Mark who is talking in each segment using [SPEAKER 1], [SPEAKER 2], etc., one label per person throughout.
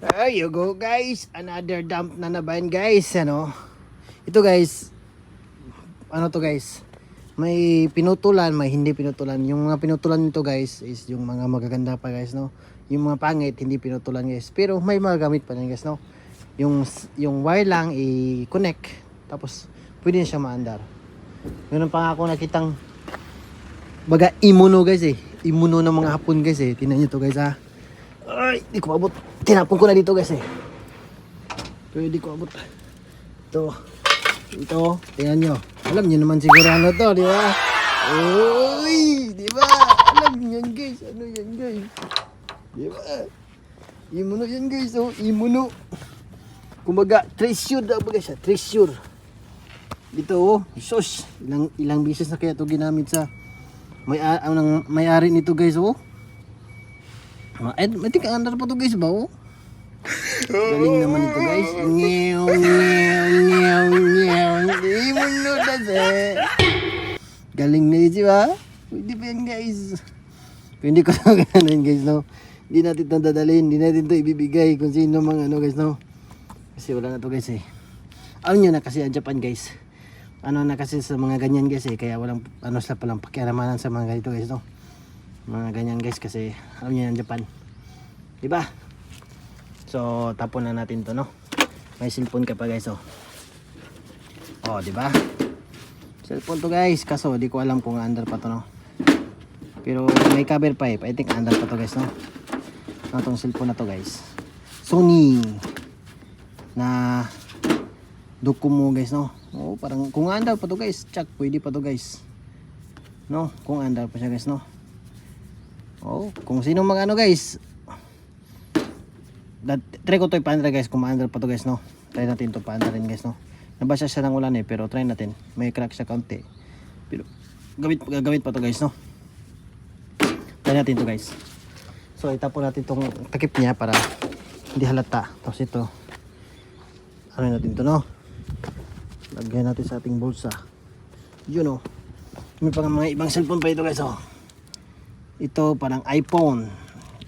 [SPEAKER 1] There you go guys. Another dump na naban guys. Ano? Ito guys. Ano to guys? May pinutulan, may hindi pinutulan. Yung mga pinutulan nito guys is yung mga magaganda pa guys no. Yung mga pangit hindi pinutulan guys. Pero may mga gamit pa din guys no. Yung yung wire lang i-connect tapos pwede na siya maandar. Meron pa ako nakitang baga imuno guys eh. Imuno ng mga hapon guys eh. Tingnan niyo to guys ha. Ay, di ko abot. Tinapon ko na dito guys eh. Pero di ko abot. Ito. Ito. Tingnan nyo. Alam nyo naman siguro ano to, di ba? Uy! Di ba? Alam nyo yan guys. Ano yan guys? Di ba? Imuno yan guys. Oh, imuno. Kumbaga, treasure daw ba guys? ah, Treasure. Dito oh. Sus. Ilang, ilang beses na kaya to ginamit sa may, ang may-ari nito guys oh. Ah, Eh, may tika andar pa to guys ba oh? Galing naman ito guys. Ngew, ngew, ngew, ngew. Hindi mo notas eh. Galing na yun, ba? Pwede pa yan guys. Hindi ko na ganun guys, no? Hindi natin ito dadalhin, hindi natin ito ibibigay kung sino mga ano guys, no? Kasi wala na to guys eh. Alam nyo na kasi ang Japan guys. Ano na kasi sa mga ganyan guys eh. Kaya walang ano sila palang pakialamanan sa mga ganito guys, no? Mga ganyan guys kasi alam nyo yan Japan. Di ba? So, tapon na natin to, no? May cellphone ka pa, guys, oh. Oh, di ba? Cellphone to, guys. Kaso, di ko alam kung under pa to, no? Pero, may cover eh. I think under pa to, guys, no? Ano tong cellphone na to, guys? Sony. Na, Docomo, guys, no? Oh, parang, kung under pa to, guys. Check, pwede pa to, guys. No? Kung under pa siya, guys, no? Oh, kung sino mag ano, guys, that, try ko to ipaandar guys. Kung maandar pa to guys no? Try natin to paandarin guys no? Nabasa siya ng ulan eh pero try natin. May crack siya kaunti. Pero gamit gagamit pa to guys no? Try natin to guys. So itapon natin tong takip niya para hindi halata. Tapos ito ano natin to no? Lagyan natin sa ating bulsa. Yun oh may pang mga ibang cellphone pa ito guys oh ito parang iPhone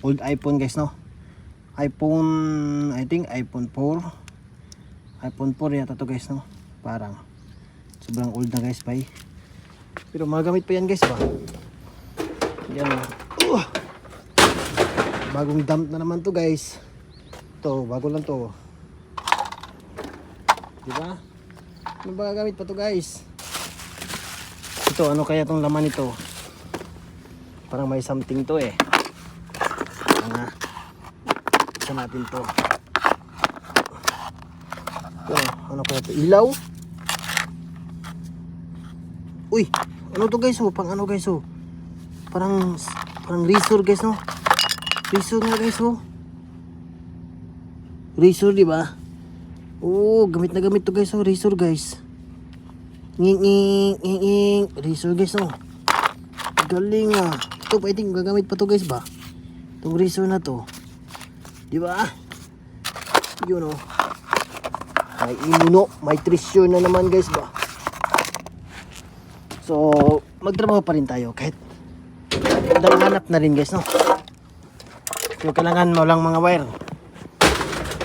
[SPEAKER 1] old iPhone guys no iPhone, I think iPhone 4. iPhone 4 yata to guys, no? Parang sobrang old na guys, bye. Pero magamit pa yan guys, ba? Yan. Uh! Bagong dump na naman to guys. To, bago lang to. Di ba? Ano ba pa to guys? Ito, ano kaya tong laman nito? Parang may something to eh. Mga Buksan natin to. Ito, ano kaya to? Ilaw? Uy, ano to guys oh? Pang ano guys oh? Parang, parang razor guys no? Razor nga guys oh. Razor di ba? Oo, gamit na gamit to guys oh. Razor guys. Nging nging nging nging. Razor guys oh. Galing ah. Ito pa think gagamit pa to guys ba? Itong razor na to. Di ba? Yun oh. May imuno, may trisyo na naman guys ba. So, magtrabaho pa rin tayo kahit hanap na rin guys no. So, kailangan mo lang mga wire.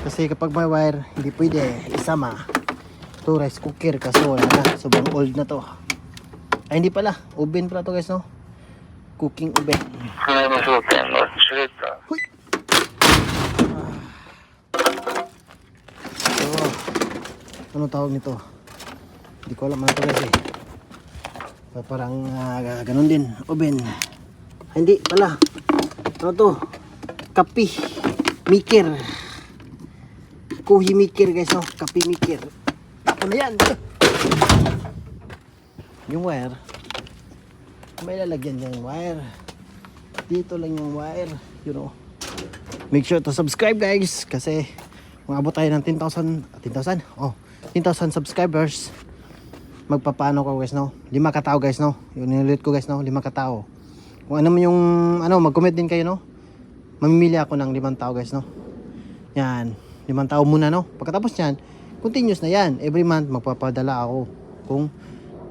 [SPEAKER 1] Kasi kapag may wire, hindi pwede isama. Ito rice cooker kasi wala na. Sobrang old na to. Ay, hindi pala. Oven pala to guys no cooking oven. Hoy! So, ah. ano tawag nito? Hindi ko alam ano ito kasi. Eh. Parang uh, ganun din. Oven. Ah, hindi pala. Ano to? Kapi. Maker. Kuhi maker guys. Oh. Kapi maker. Tapo na yan. Yung wire. May lalagyan niya yung wire. Dito lang yung wire. You know. Make sure to subscribe guys. Kasi umabot tayo ng 10,000. 10,000? Oh. 10,000 subscribers. Magpapano ko guys no. Lima katao guys no. Yung nilulit ko guys no. Lima katao. Kung ano yung ano mag-comment din kayo no. Mamimili ako ng limang tao guys no. Yan. Limang tao muna no. Pagkatapos yan, continuous na yan. Every month magpapadala ako kung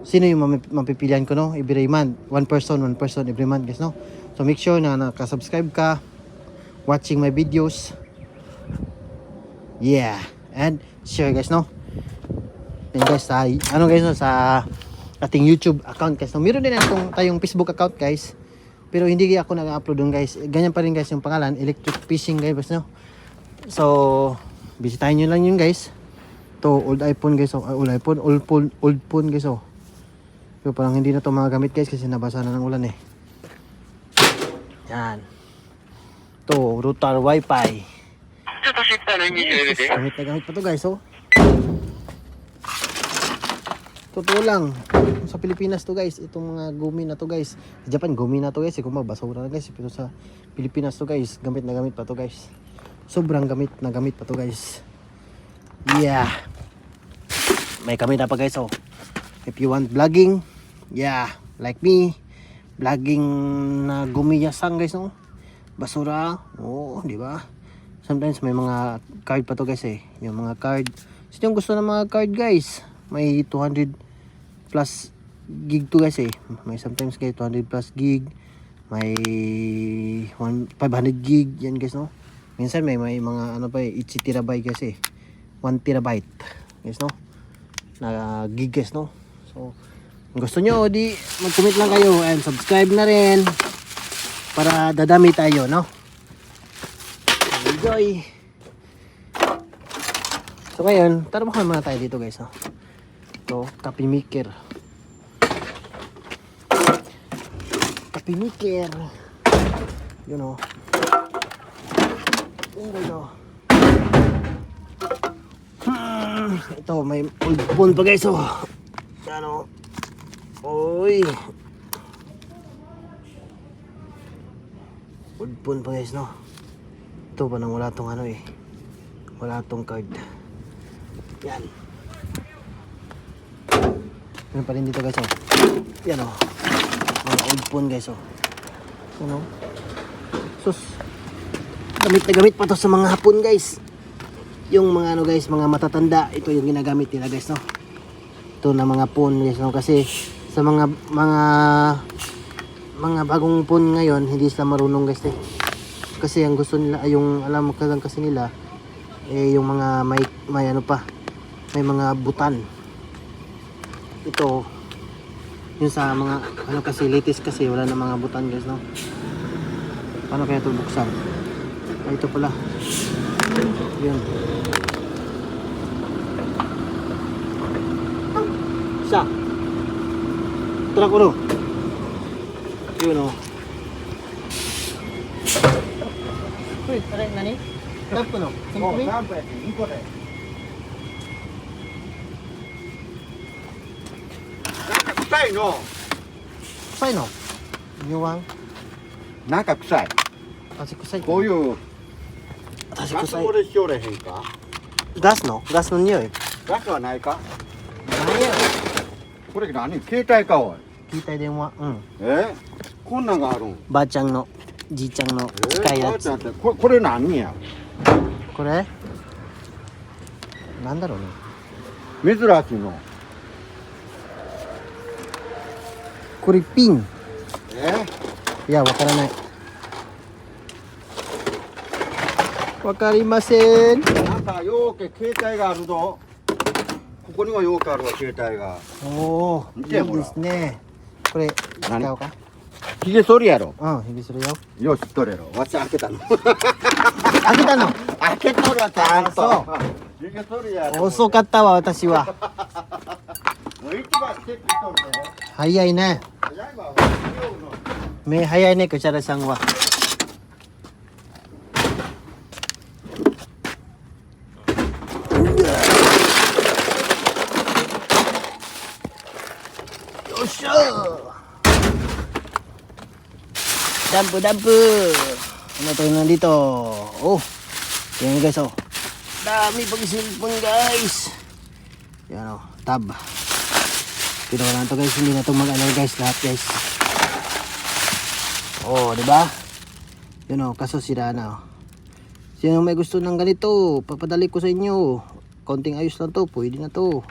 [SPEAKER 1] sino yung mapipilian ko no every month one person one person every month guys no so make sure na nakasubscribe ka watching my videos Yeah. And share guys, no? Then guys, sa, ano guys, no? Sa ating YouTube account guys. No? Meron din itong tayong Facebook account guys. Pero hindi ako nag-upload dun guys. Ganyan pa rin guys yung pangalan. Electric Fishing guys, no? So, bisitahin nyo lang yun guys. To old iPhone guys. Oh. Old iPhone, old phone, old phone guys. Oh. Pero parang hindi na ito magagamit guys kasi nabasa na ng ulan eh. Yan. Ito, router wifi.
[SPEAKER 2] Yes,
[SPEAKER 1] gamit na gamit pa to guys oh. Totoo lang. Sa Pilipinas to guys, itong mga gumi na to guys. Sa Japan gumi na to guys, kung basura na guys. Pero sa Pilipinas to guys, gamit na gamit pa to guys. Sobrang gamit na gamit pa to guys. Yeah. May kami na pa guys oh. If you want vlogging, yeah, like me, vlogging na gumiyasang guys, no? Basura, oo, di ba? Sometimes may mga card pa to guys eh. Yung mga card. Sino yung gusto ng mga card guys? May 200 plus gig to guys eh. May sometimes guys 200 plus gig. May 1, 500 gig yan guys no. Minsan may may mga ano pa eh 8 terabyte guys eh. 1 terabyte guys no. Na gig guys no. So gusto nyo di mag-comment lang kayo and subscribe na rin para dadami tayo no. Enjoy! So ngayon, tarabahan muna tayo dito guys. No? Ito, coffee maker. Coffee maker. Yun o. Yun guys o. Hmm, ito, may old phone pa guys o. Yan o. Uy. Old phone pa guys no. Ito pa nang wala tong ano eh. Wala tong card. Yan. Meron pa rin dito guys oh. Yan oh. Mga old phone guys oh. Ano? Sus. Gamit na gamit pa to sa mga hapon guys. Yung mga ano guys, mga matatanda, ito yung ginagamit nila guys no. Ito na mga phone guys no kasi sa mga mga mga bagong phone ngayon, hindi sila marunong guys eh. Kasi ang gusto nila ay yung alam mo lang kasi nila eh yung mga may may ano pa may mga butan. Ito yung sa mga ano kasi latest kasi wala na mga butan guys no? Paano kaya ito buksan? Ay ito pala. Yun. Isa ったらこいうの
[SPEAKER 3] なんか臭いの。
[SPEAKER 1] 臭いの？臭わん？
[SPEAKER 3] なんか臭い。
[SPEAKER 1] 私臭い
[SPEAKER 3] こういう。
[SPEAKER 1] 私臭い。
[SPEAKER 3] これしれへんか。
[SPEAKER 1] 出すの？出すの匂い？
[SPEAKER 3] 出すはないか。これ何？携帯かおい。
[SPEAKER 1] 携帯電話。うん。
[SPEAKER 3] え？こんなんがあるん？
[SPEAKER 1] ばあちゃんのじいちゃんの
[SPEAKER 3] え？
[SPEAKER 1] 近いやつ。
[SPEAKER 3] ばあちゃんってこれこれ何や？
[SPEAKER 1] これ？なんだろうね。
[SPEAKER 3] 珍しいの。
[SPEAKER 1] これピン。
[SPEAKER 3] え？
[SPEAKER 1] いやわからない。わかりません。
[SPEAKER 3] なんかようけ携帯があるぞここにもようけあるわ携帯が。
[SPEAKER 1] おおいい
[SPEAKER 3] 見てほら
[SPEAKER 1] ですね。これ使
[SPEAKER 3] 何
[SPEAKER 1] おうか？
[SPEAKER 3] ひげ剃りやろ。
[SPEAKER 1] うんひげするよ。
[SPEAKER 3] よし知っとれろ。わし開けたの。
[SPEAKER 1] 開けたの？
[SPEAKER 3] 開けとるわちゃん
[SPEAKER 1] あ
[SPEAKER 3] とひげ剃りやろ。
[SPEAKER 1] 遅かったわ私は。
[SPEAKER 3] もう一番チェックしとるね
[SPEAKER 1] 早いね。
[SPEAKER 3] 早いわようの。
[SPEAKER 1] 目早いねクシャラさんは Dampo, dampo. Ano tayo nandito? Oh, yan guys, oh. Dami pag-cellphone, guys. Yan, oh. Tab. Pero wala to guys, hindi na to mag-ano guys, lahat guys. Oh, di ba? Yan, oh. Kaso sira na, oh. Sino may gusto ng ganito, papadali ko sa inyo. Konting ayos lang to, pwede na to.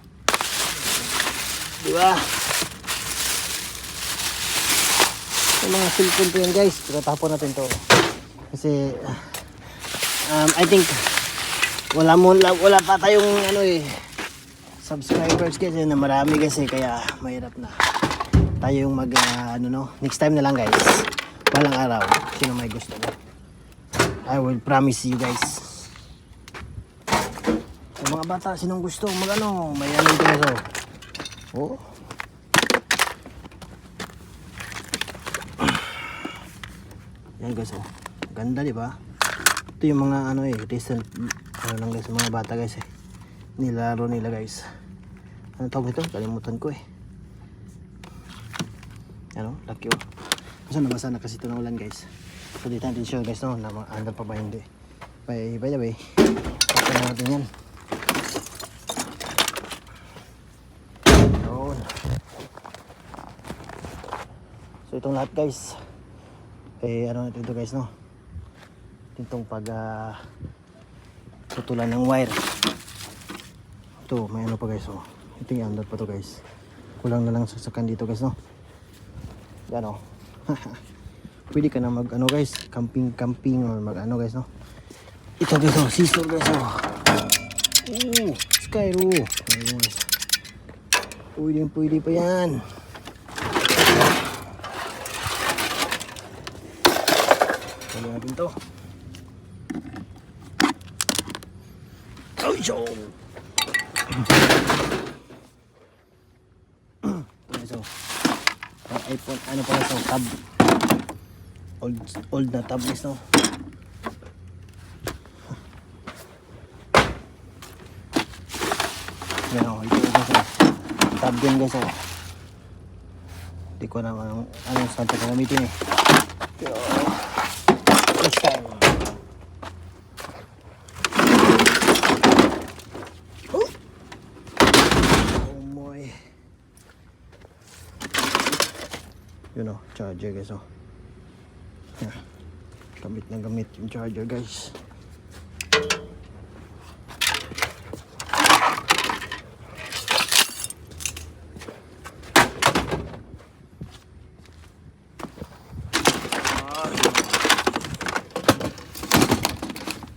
[SPEAKER 1] Di ba? Yung mga cellphone to yan guys, tinatapon natin to. Kasi, um, I think, wala mo wala, pa tayong ano eh subscribers kasi na marami kasi kaya mahirap na tayo yung mag ah, ano no? Next time na lang guys. Walang araw. Sino may gusto mo? I will promise you guys. Sa mga bata sinong gusto? Mag ano may ano ito guys oh yan guys oh. Ganda di ba? Ito yung mga ano eh recent ano lang guys mga bata guys eh. Nilaro nila guys. Ano tawag ito kalimutan ko eh. Ano? Laki oh. Kasi nabasa na kasi ito ng ulan guys. So dito natin sure guys no na andal pa ba hindi. By, by the way na natin yan. So itong lahat guys eh ano natin ito guys no? Itong pag ah, tutulan ng wire. Ito may ano pa guys oh. Ito yung andar pa to guys. Kulang na lang saksakan dito guys no? Yan oh. Pwede ka na mag ano guys camping camping or mag ano guys no? Ito guys oh scissor guys oh. Oh. Skyro ayun guys pwede pwede pa yan natin to. Guys, oh. Ang iPhone, ano pala ito, tab. Old, old na tab guys, no? Yan o, ito guys, oh. Tab din guys, oh. Hindi ko naman anong saan ito gamitin eh. Pero, Next time. Oh! Oh my. Yun o, charger guys o. Yeah. Gamit na gamit yung charger guys.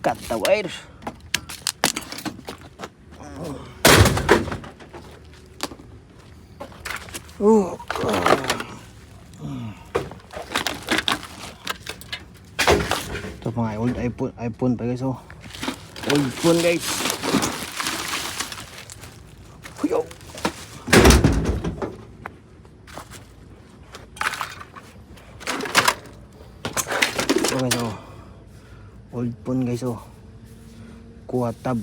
[SPEAKER 1] Cut the wire. Oh. Ito mga old iPhone, iPhone pa guys oh. Old phone guys. Huyo. Ito guys oh. Old phone guys oh. Kuha tab.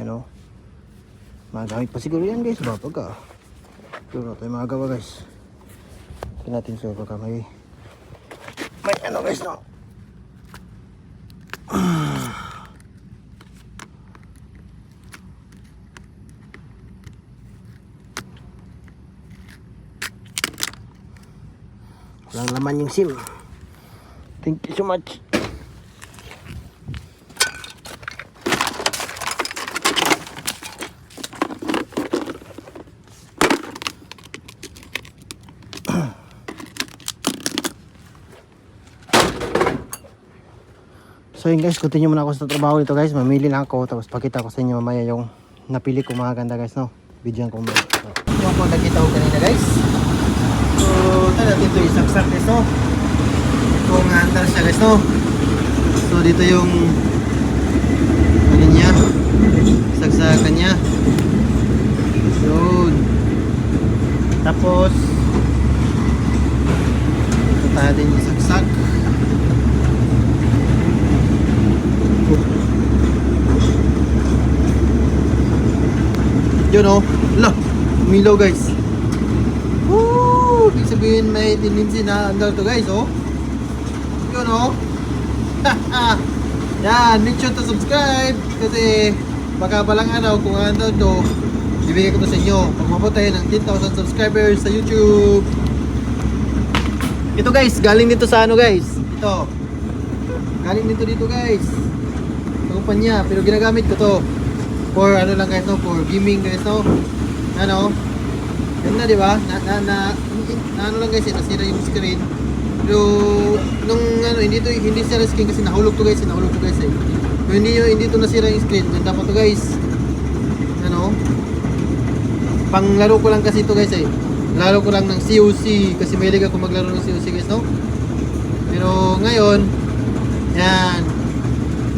[SPEAKER 1] Yan oh. Magamit pa siguro yan guys. Ba pagka. Pero tayo magawa guys. Tingnan natin sure baka may may ano guys no. Walang laman yung SIM. Thank you so much. So yun guys, continue muna ako sa trabaho dito guys. Mamili lang ako tapos pakita ko sa inyo mamaya yung napili ko mga ganda guys no. Video ko mo. So, ito ako nakita ko kanina guys. Ito natin ito isaksak guys no. Itong handle siya guys no. So dito yung ano niya. Saksakan niya. Yun. Tapos ito tayo din isaksak. Yun o. Lah, umilaw guys. Ibig sabihin may tendency na under to guys oh. Yun o. Yan, make sure to subscribe kasi baka palang araw kung ano to bibigay ko to sa inyo. Pag mabot tayo ng 10,000 subscribers sa YouTube. Ito guys, galing dito sa ano guys? Ito. Galing dito dito guys. Sa kumpanya, pero ginagamit ko to for ano lang guys no, for gaming guys no? Ano? Ganda di ba? Na, na, na ano lang guys eh, nasira yung screen pero nung ano hindi to hindi sira screen kasi nahulog to guys eh, nahulog to guys eh Kung hindi, hindi ito nasira yung screen, ganda po to guys. Ano? Panglaro ko lang kasi ito guys eh. Laro ko lang ng COC kasi mahilig ako maglaro ng COC guys, no? Pero ngayon, yan.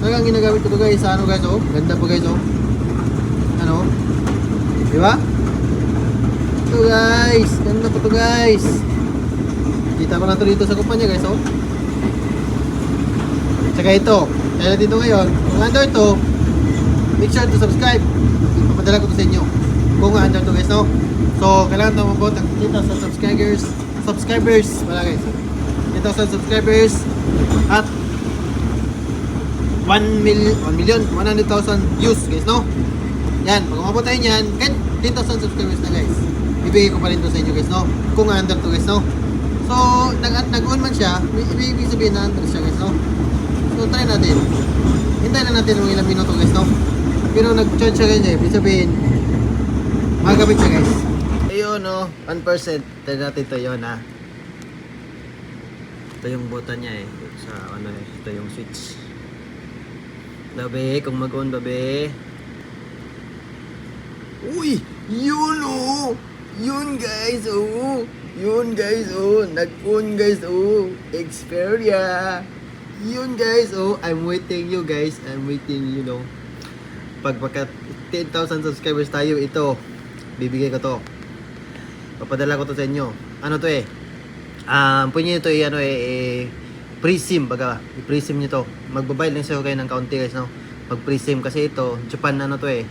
[SPEAKER 1] Talagang ginagamit ko to guys ano guys, oh. Ganda po guys, oh. Ano? Di ba? Ito guys, ganda po to guys. Kita ko na to dito sa kumpanya guys, oh. Tsaka ito, kaya dito ngayon, kung under to, make sure to subscribe. Ipapadala ko to sa inyo. Kung under to guys, no? So, kailangan ito mabot ang 10,000 subscribers. Subscribers, wala guys. 10,000 subscribers at 1 million, 1 million, 100,000 views guys, no? Yan, pag umabot tayo niyan, kahit 10,000 subscribers na guys, ibigay ko pa rin to sa inyo guys, no? Kung under to guys, no? So, nag nag-on man siya, ibig sabihin na under siya guys, no? So, try natin. Hintayin na natin ng ilang minuto guys, no? Pero nag-charge siya guys, eh. Ibig sabihin, magamit siya guys. Ayun, no? 1%. Try natin to yun, ha? Ito yung button niya, eh. Sa, ano, eh. Ito yung switch. Babe, kung mag-on, babe. Uy! Yun, oh! Yun, guys, oh! Yun, guys, oh! Nag-on, guys, oh! Xperia! Yun, guys, oh! I'm waiting you, guys. I'm waiting, you know. Pag pagka 10,000 subscribers tayo, ito. Bibigay ko to. Papadala ko to sa inyo. Ano to eh? Um, pwede nyo ito eh, ano eh, eh pre-sim, baga, i-pre-sim nyo to. Magbabayad lang sa'yo kayo ng kaunti guys, no? Mag-pre-sim kasi ito, Japan ano to eh.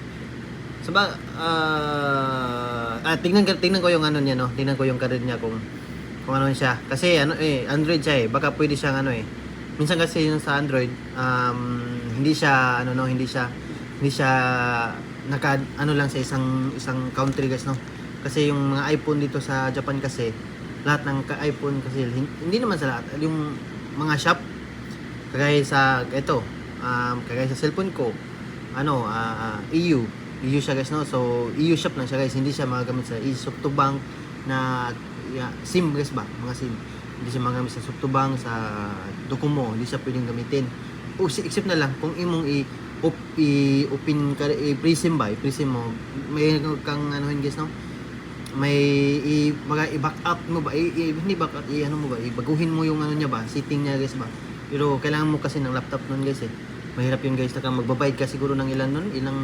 [SPEAKER 1] So ba, ah, ah, tingnan, tingnan ko yung ano niya, no? Tingnan ko yung karir niya kung, kung ano siya. Kasi ano eh, Android siya eh, baka pwede siyang ano eh. Minsan kasi yung sa Android, um, hindi siya, ano no, hindi siya, hindi siya, naka, ano lang sa isang, isang country guys, no? Kasi yung mga iPhone dito sa Japan kasi, lahat ng iPhone kasi hin- hindi naman sa lahat yung mga shop kagaya sa ito um, kagaya sa cellphone ko ano ah, EU EU siya guys no? So EU shop lang siya guys. Hindi siya magagamit sa Softbank na yeah, SIM guys ba? Mga SIM. Hindi siya magagamit sa Softbank sa Docomo. Hindi siya pwedeng gamitin. O si- except na lang kung imong i op, i open ka i pre-sim ba? I-pre-sim mo. May kang ano guys no? May i maga i-back up mo ba? I, i hindi back up i ano mo ba? Ibaguhin mo yung ano niya ba? Setting niya guys ba? Pero kailangan mo kasi ng laptop nun guys eh. Mahirap yun guys na magbabayad ka siguro ng ilan nun? Ilang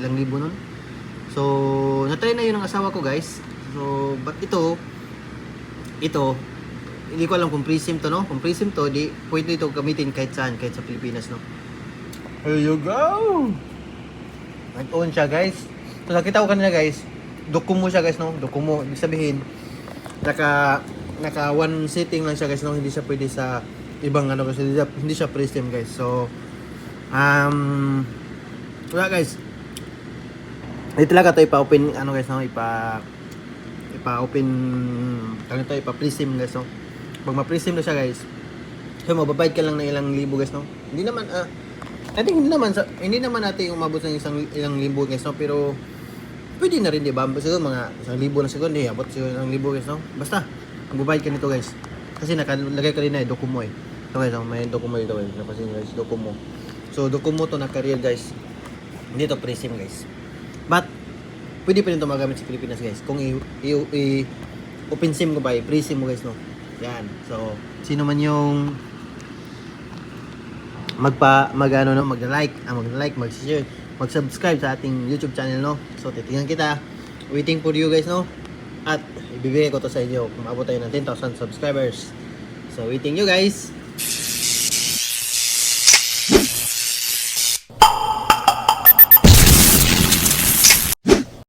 [SPEAKER 1] ilang libo nun so natry na yun ng asawa ko guys so but ito ito hindi ko alam kung pre-sim to no kung pre-sim to di pwede ito gamitin kahit saan kahit sa Pilipinas no
[SPEAKER 3] Here you go.
[SPEAKER 1] Nag-on siya guys. So nakita ko kanina guys, Docomo siya guys no, Docomo. Ibig sabihin, naka naka one sitting lang siya guys no, hindi siya pwede sa ibang ano kasi hindi siya, hindi siya pre-sim guys. So um wala guys. Hindi talaga to ipa-open ano guys no, ipa ipa-open ano to? Ipa-pre-sim guys no. Pag ma-pre-sim na siya guys, so mababayad ka lang ng ilang libo guys no. Hindi naman ah I think hindi naman sa, hindi naman natin umabot ng isang ilang libo guys no? Pero pwede na rin di ba? Siguro mga isang libo na siguro hindi abot siguro ng libo guys no? Basta magbabayad ka nito guys. Kasi nakalagay ka rin na eh Docomo eh. Ito guys may Docomo dito guys. Napasin guys Docomo so Docomo to na career guys. Hindi to pre-sim guys but pwede pa rin ito sa Pilipinas guys. Kung i, i, i open sim ko ba i pre-sim mo guys no? Yan. So sino man yung magpa mag ano no? Mag-like ah, mag-like mag-share mag-subscribe sa ating YouTube channel no? So titingnan kita. Waiting for you guys no? At ibibigay ko to sa inyo. Kung abot tayo ng 10,000 subscribers. So waiting you guys